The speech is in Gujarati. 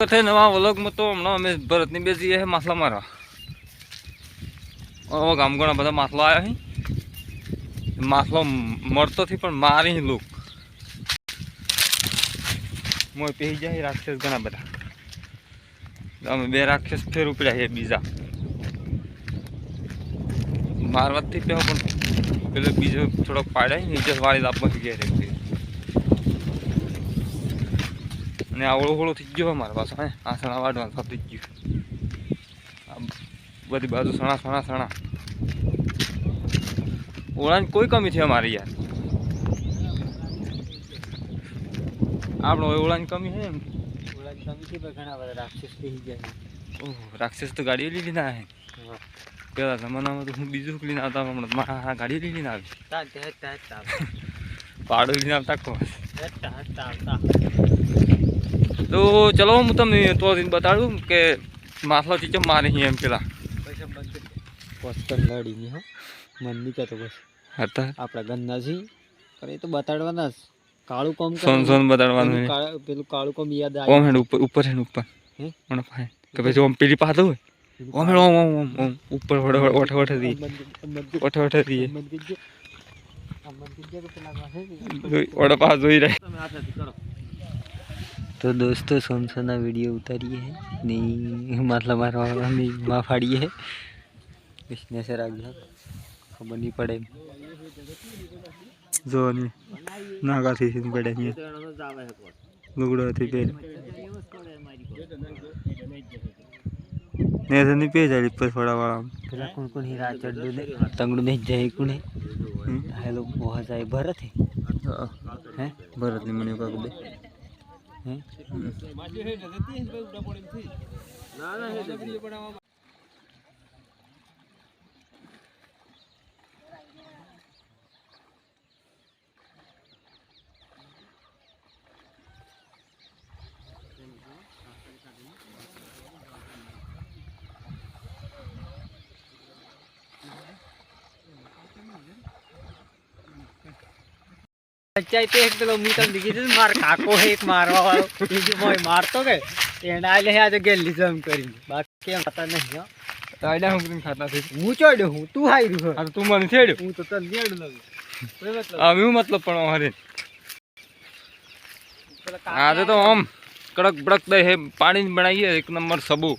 સાથે નવા વ્લોગમાં તો હમણાં અમે ભરતની બેસી છે માછલા હવે ગામ ઘણા બધા માછલા આવ્યા છે માછલો મળતો થી પણ મારી લુક મોય પહેરી જાય રાક્ષસ ઘણા બધા. અમે બે રાક્ષસ ફેર ઉપડ્યા છે બીજા. મારવાથી પેહો પણ પેલો બીજો થોડોક પાડ્યા નીચે વાળી આપવા ગયા અને આવડો હોળો થઈ ગયો મારા પાસે હે? આ સણા વાડવા થતી ગયું. આ બધી બાજુ સણા સણા સણા. ઓળાની કોઈ કમી છે અમારી યાર. આપણો ઓળાની કમી છે એમ. ઘણા બધા રાક્ષસ થઈ ગયા ઓહ રાક્ષસ તો ગાડી લીધી ના હે. પેલા જમાનામાં તો હું બીજું લઈને આવતા હમણાં મારા ગાડી લઈને આવી. પાડો લઈને આવતા કહો તો ચલો હું તમને તો બતાડું કે માથલો ચીચો મારે અહીં એમ પેલા. લડીની હો. મન નહીં કહેતો બસ. હતા આપણા ગંદા છે પણ એ તો બતાડવાના જ. કાળું કોમ સોન સોન બતાડવાનું પેલું કાળું- કોમ યાદ ઓમ આવે હેડ ઉપર ઉપર હેડ ઉપર. હે? મને કે પછી ઓમ પેલી પાસે હોય? ઓમ હેડ ઓમ ઓમ ઓમ ઉપર વડે દી દી પાસે. જોઈ રહે તો દોસ્તો સોનસોના વીડિયો ઉતારીએ હે ને માથલા મારવાની માં ફાડીએ હે વિષ્ણે સર આગળ ખબર નહીં પડે जो જો ની નાગાથી સીન પડે અહીંયા લુગડો હતી પેલ ને તો ની પે જાય પર થોડા વાળા પેલા કોણ કોણ હીરા ચડ્ડું ને તંગડું ને જય કોને હેલો બહુ જાય ભરત હે હે ભરત ને મને કાક દે હે પંચાયતે એક પેલો મી તમને કીધું માર કાકો એક મારવા વાળો. એ મોય મારતો કે એને આજે ગેલી જમ કરીને. બાકી હતા નહીં હો? તાડા હું કરીને ખાતા હું ચોડ્યો હું તું હાઈ રહ્યો આ તો મને છેડ્યો હું તો તને લઉં કોઈ મતલબ? હું મતલબ પણ હરે આજે તો આમ કડક બડક દે હે પાણી બનાવીએ એક નંબર સબુ.